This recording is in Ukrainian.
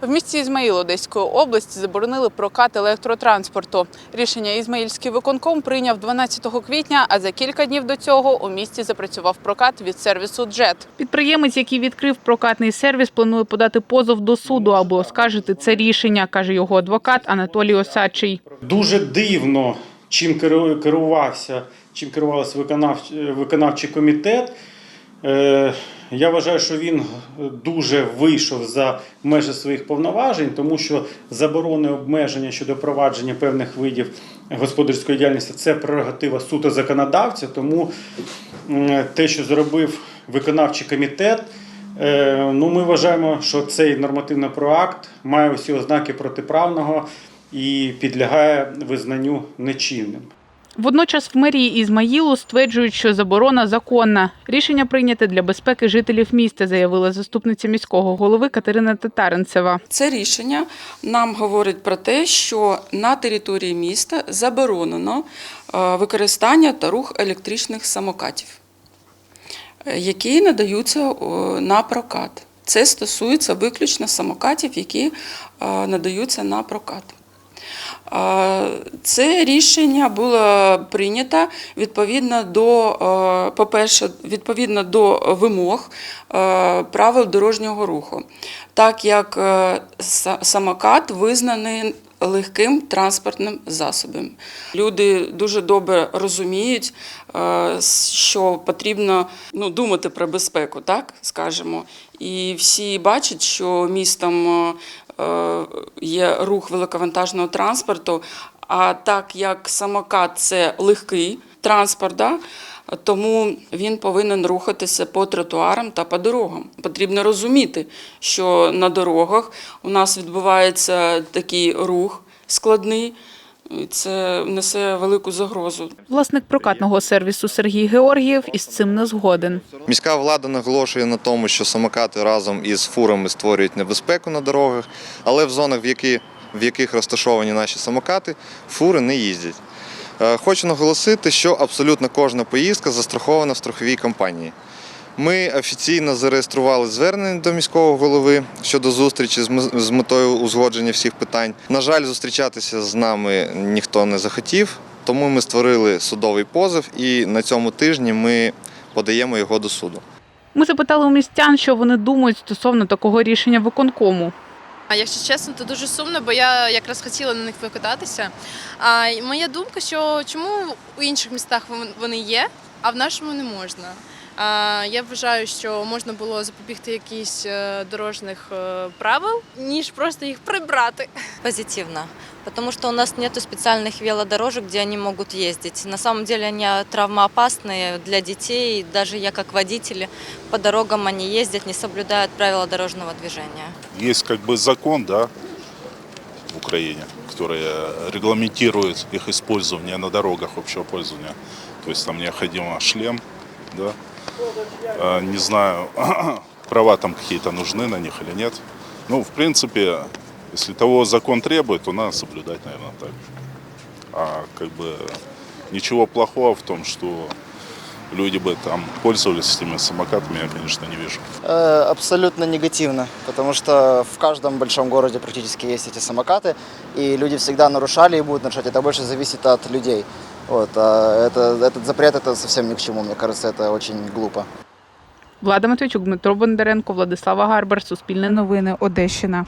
В місті Ізмаїл Одеської області заборонили прокат електротранспорту. Рішення Ізмаїльський виконком прийняв 12 квітня, а за кілька днів до цього у місті запрацював прокат від сервісу Джет. Підприємець, який відкрив прокатний сервіс, планує подати позов до суду, аби оскаржити це рішення, каже його адвокат Анатолій Осадчий. Дуже дивно, чим керу- керувався, чим керувався виконавч- виконавчий комітет. Я вважаю, що він дуже вийшов за межі своїх повноважень, тому що заборони обмеження щодо провадження певних видів господарської діяльності це прерогатива суто законодавця. Тому те, що зробив виконавчий комітет, е, ну ми вважаємо, що цей нормативний проакт має усі ознаки протиправного і підлягає визнанню нечинним. Водночас в мерії Ізмаїлу стверджують, що заборона законна. Рішення прийняте для безпеки жителів міста, заявила заступниця міського голови Катерина Татаринцева. Це рішення нам говорить про те, що на території міста заборонено е, використання та рух електричних самокатів, е, які надаються на прокат. Це стосується виключно самокатів, які е, надаються на прокат. Це рішення було прийнято відповідно до, по-перше, відповідно до вимог правил дорожнього руху, так як самокат визнаний легким транспортним засобом. Люди дуже добре розуміють, що потрібно ну, думати про безпеку, так скажемо. І всі бачать, що містом є рух великовантажного транспорту. А так як самокат це легкий транспорт, да, тому він повинен рухатися по тротуарам та по дорогам. Потрібно розуміти, що на дорогах у нас відбувається такий рух складний, це несе велику загрозу Власник прокатного сервісу Сергій Георгієв із цим не згоден. Міська влада наголошує на тому, що самокати разом із фурами створюють небезпеку на дорогах, але в зонах, в, які, в яких розташовані наші самокати, фури не їздять. Е, Хочу наголосити, що абсолютно кожна поїздка застрахована в страховій компанії. Ми офіційно зареєстрували звернення до міського голови щодо зустрічі з м- з метою узгодження всіх питань. На жаль, зустрічатися з нами ніхто не захотів, тому ми створили судовий позов і на цьому тижні ми подаємо його до суду. Ми запитали у містян, що вони думають стосовно такого рішення виконкому. А якщо чесно, то дуже сумно, бо я якраз хотіла на них покататися. А й моя думка, що чому у інших містах вони є, а в нашому не можна. А, я вважаю, що можна було запобігти якісь е, дорожніх е, правил, ніж просто їх прибрати. позитивно, потому что у нас нету специальных велодорожек, где они могут ездить. На самом деле они травмоопасные для детей, даже я как водитель по дорогам они ездят, не соблюдают правила дорожного движения. Есть как бы закон, да, в Украине, который э, регламентирует их использование на дорогах общего пользования. То есть там необходимо шлем, да. Э, Не знаю, права там какие-то нужны на них или нет. Ну, в принципе, если того закон требует, то надо соблюдать, наверное, так. А как бы ничего плохого в том, что люди бы там пользовались этими самокатами, я, конечно, не вижу. Э, Абсолютно негативно, потому что в каждом большом городе практически есть эти самокаты, и люди всегда нарушали и будут нарушать. Это больше зависит от людей. Вот, а это, этот запрет это совсем ни к чему, мне кажется, это очень глупо. Влада Матвійчук, Дмитро Бондаренко, Владислава Гарбар, Суспільне новини, Одещина.